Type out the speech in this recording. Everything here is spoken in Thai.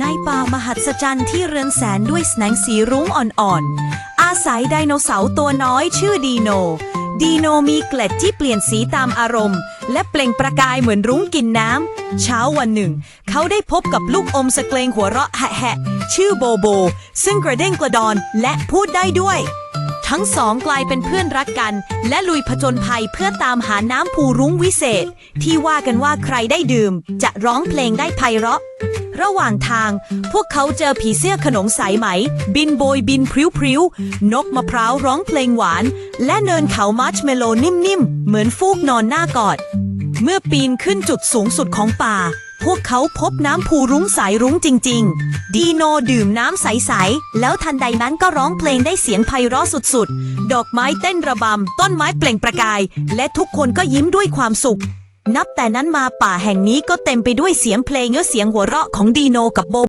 ในป่ามหัศจรรย์ที่เรืองแสนด้วยแสงสีรุ้งอ่อนๆ อาศัยไดโนเสาร์ตัวน้อยชื่อดีโน ดีโนมีเกล็ดที่เปลี่ยนสีตามอารมณ์ และเปล่งประกายเหมือนรุ้งกินน้ำ เช้าวันหนึ่ง เขาได้พบกับลูกอมสเกลงหัวเราะแหะชื่อโบโบ ซึ่งกระเด้งกระดอนและพูดได้ด้วย ทั้งสองกลายเป็นเพื่อนรักกัน และลุยผจญภัยเพื่อตามหาน้ำผูรุ้งวิเศษ ที่ว่ากันว่าใครได้ดื่ม จะร้องเพลงได้ไพเราะ ระหว่างทาง พวกเขาเจอผีเสื้อขนมสายไหม บินโบยบินพริ้วๆนกมะพร้าวร้องเพลงหวาน และเนินเขามัชเมโลนิ่มๆ เหมือนฟูกนอนหน้ากอด เมื่อปีนขึ้นจุดสูงสุดของป่า พวกเขาพบน้ำผูรุ้งสายรุ้งจริง ๆ ดีโนดื่มน้ำใส ๆ แล้วทันใดนั้นก็ร้องเพลงได้เสียงไพเราะสุด ๆ ดอกไม้เต้นระบำ ต้นไม้เปล่งประกาย และทุกคนก็ยิ้มด้วยความสุข นับแต่นั้นมาป่าแห่งนี้ก็เต็มไปด้วยเสียงเพลงและเสียงหัวเราะของดีโนกับโบ